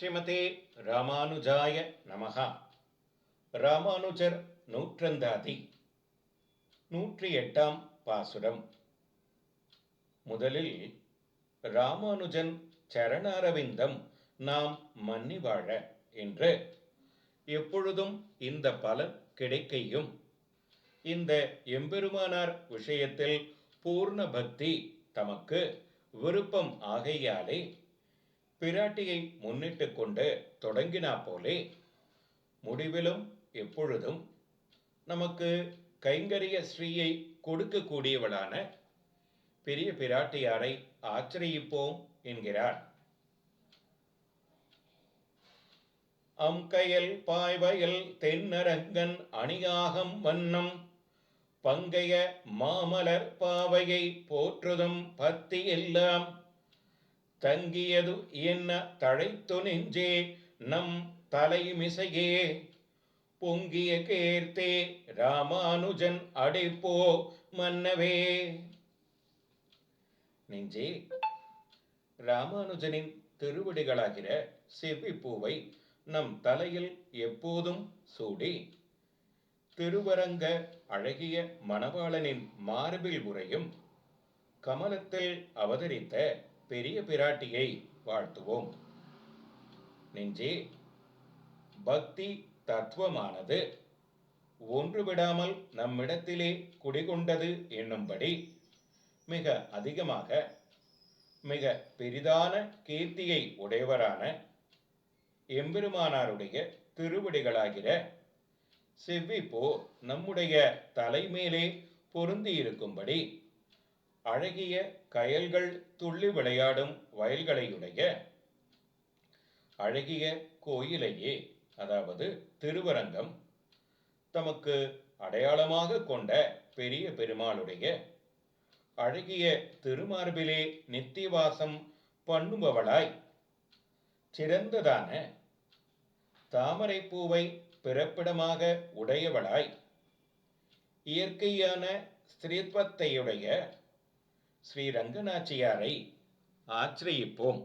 ஸ்ரீமதே ராமானுஜாய நமகா ராமானுஜர் நூற்றந்தாதி. நூற்றி எட்டாம் பாசுரம். முதலில் ராமானுஜன் சரணாரவிந்தம் நாம் மன்னி வாழ என்று. எப்பொழுதும் இந்த பலன் கிடைக்கையும். இந்த எம்பெருமானார் விஷயத்தில் பூர்ண பக்தி தமக்கு விருப்பம் ஆகையாலே பிராட்டியை முன்னிட்டு கொண்டு தொடங்கினா போலே முடிவிலும் எப்பொழுதும் நமக்கு கைங்கரிய ஸ்ரீயை கொடுக்கக்கூடியவளான பெரிய பிராட்டியாரை ஆச்சரியிப்போம் என்கிறார். அம்கயல் பாய்வயல் தென்னரங்கன் அணியாகம் வண்ணம் பங்கைய மாமலர் பாவையை போற்றுதும் பத்தி எல்லாம் தங்கியது என்ன தழைத்து நெஞ்சே நம் தலைமிசையே. பொங்கிய கேர்த்தே ராமானுஜன் அடைப்போ மன்னவே. நெஞ்சே ராமானுஜனின் திருவடிகளாகிற செவ்விப்பூவை நம் தலையில் எப்போதும் சூடி. திருவரங்க அழகிய மணவாளனின் மார்பில் உரையும் கமலத்தில் அவதரித்த பெரிய பிராட்டியை வாழ்த்துவோம். நெஞ்சே பக்தி தத்துவமானது ஒன்று விடாமல் நம்மிடத்திலே குடிகொண்டது என்னும்படி மிக அதிகமாக மிக பெரிதான கீர்த்தியை உடையவரான எம்பெருமானாருடைய திருவடிகளாகிற செவ்விப்போ நம்முடைய தலைமேலே பொருந்தியிருக்கும்படி அழகிய கயல்கள் துள்ளி விளையாடும் வயல்களையுடைய அழகிய கோயிலையே அதாவது திருவரங்கம் தமக்கு அடையாளமாக கொண்ட பெரிய பெருமாளுடைய அழகிய திருமார்பிலே நித்தியவாசம் பண்ணுபவளாய் சிறந்ததான தாமரை பூவை பிறப்பிடமாக உடையவளாய் இயற்கையான ஸ்திரீத்வத்தையுடைய ஸ்ரீ ரங்கநாச்சியாரை ஆச்சிரியிப்போம்.